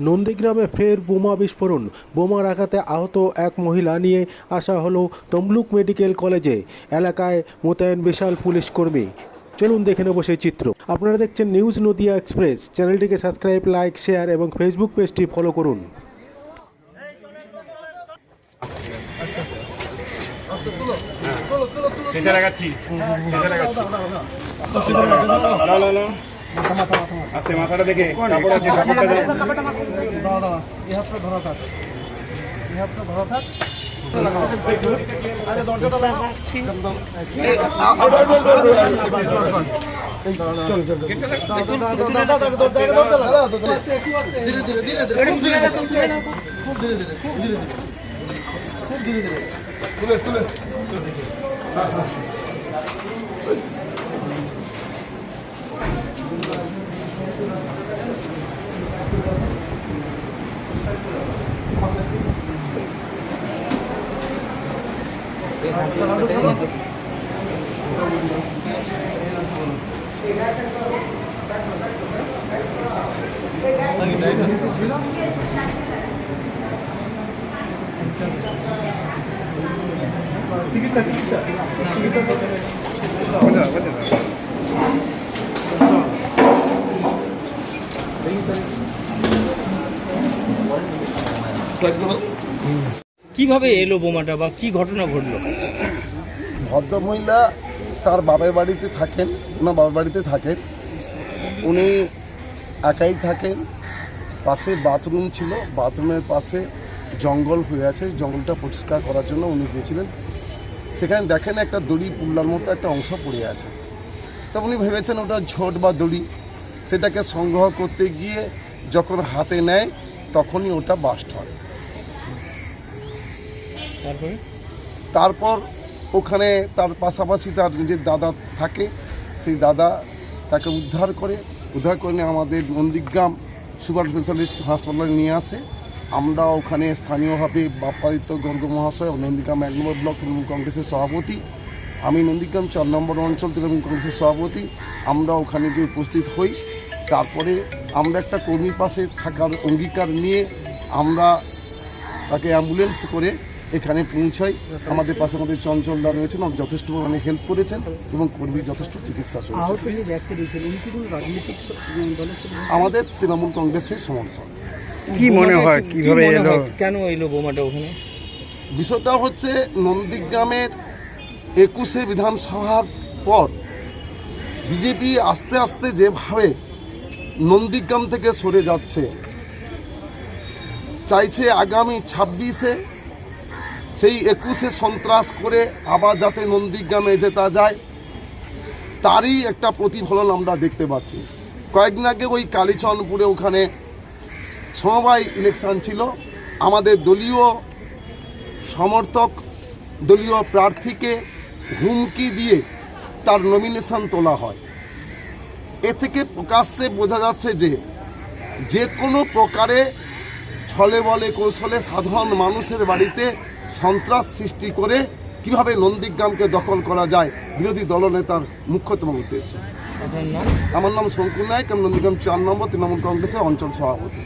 নন্দীগ্রামে ফের বোমা বিস্ফোরণ। বোমার আঘাতে আহত এক মহিলা নিয়ে আসা হলো তমলুক মেডিকেল কলেজে। এলাকায় মোতায়েন বিশাল পুলিশ কর্মী। চলুন দেখে নেব সেই চিত্র। আপনারা দেখছেন নিউজ নদিয়া এক্সপ্রেস। চ্যানেলটিকে সাবস্ক্রাইব, লাইক, শেয়ার এবং ফেসবুক পেজটি ফলো করুন। সেটা লাগাচ্ছি। সেটা লাগাচ্ছি। আস্তে মাথাটা দেখে। কাপড় খুব ধীরে ধীরে তুলে তুলে টিকিটটা টিকিটটা টিকিটটা Thank you. কীভাবে এলো বোমাটা বা কি ঘটনা ঘটলো? ভদ্রমহিলা তার বাবার বাড়িতে থাকেন, ওনার বাবার বাড়িতে থাকেন। উনি একাই থাকেন। পাশে বাথরুম ছিল, বাথরুমের পাশে জঙ্গল হয়ে আছে। জঙ্গলটা পরিষ্কার করার জন্য উনি গিয়েছিলেন। সেখানে দেখেন একটা দড়ি, পুল্লার মতো একটা অংশ পড়ে আছে। তা উনি ভেবেছেন ওটা ঝোট বা দড়ি। সেটাকে সংগ্রহ করতে গিয়ে যখন হাতে নেয়, তখনই ওটা বাস্ট হয়। তারপরে? ওখানে তার পাশাপাশি তার নিজের দাদা থাকে। সেই দাদা তাকে উদ্ধার করে উদ্ধার করে আমাদের নন্দীগ্রাম সুপার স্পেশালিস্ট হাসপাতালে নিয়ে আসে। আমরা ওখানে স্থানীয়ভাবে বাপ্পাদিত্য গর্গ মহাশয় নন্দীগ্রাম এক নম্বর ব্লক তৃণমূল কংগ্রেসের সভাপতি। আমি নন্দীগ্রাম চার নম্বর অঞ্চল তৃণমূল কংগ্রেসের সভাপতি। আমরা ওখানে গিয়ে উপস্থিত হই। তারপরে আমরা একটা কর্মীর পাশে থাকার অঙ্গীকার নিয়ে আমরা তাকে অ্যাম্বুলেন্স করে এখানে পৌঁছাই। আমাদের পাশে আমাদের চঞ্চলদা রয়েছেন এবং যথেষ্ট পরিমাণে হেল্প করেছেন এবং কর্মী যথেষ্ট চিকিৎসা আমাদের তৃণমূল কংগ্রেসের সমর্থন কি মনে হয় কীভাবে এলো? কেন এলো বোমাটা ওখানে? বিষয়টা হচ্ছে নন্দীগ্রামের একুশে বিধানসভার পর বিজেপি আস্তে আস্তে যেভাবে নন্দীগ্রাম থেকে সরে যাচ্ছে চাইছে আগামী ছাব্বিশে সেই একুশে সন্ত্রাস করে আবার যাতে নন্দীগ্রামে জেতা যায়, তারই একটা প্রতিফলন আমরা দেখতে পাচ্ছি। কয়েকদিন আগে ওই কালীচরণপুরে ওখানে সমবায় ইলেকশন ছিল। আমাদের দলীয় সমর্থক, দলীয় প্রার্থীকে হুমকি দিয়ে তার নমিনেশন তোলা হয়। এ থেকে প্রকাশ্যে বোঝা যাচ্ছে যে যে কোনো প্রকারে ছলে বলে কৌশলে সাধারণ মানুষের বাড়িতে সন্ত্রাস সৃষ্টি করে কীভাবে নন্দীগ্রামকে দখল করা যায় বিরোধী দলনেতার মুখ্যতম উদ্দেশ্য। আমার নাম শঙ্কু নায়ক আমি নন্দীগ্রাম চার নম্বর তৃণমূল কংগ্রেসের অঞ্চল সভাপতি।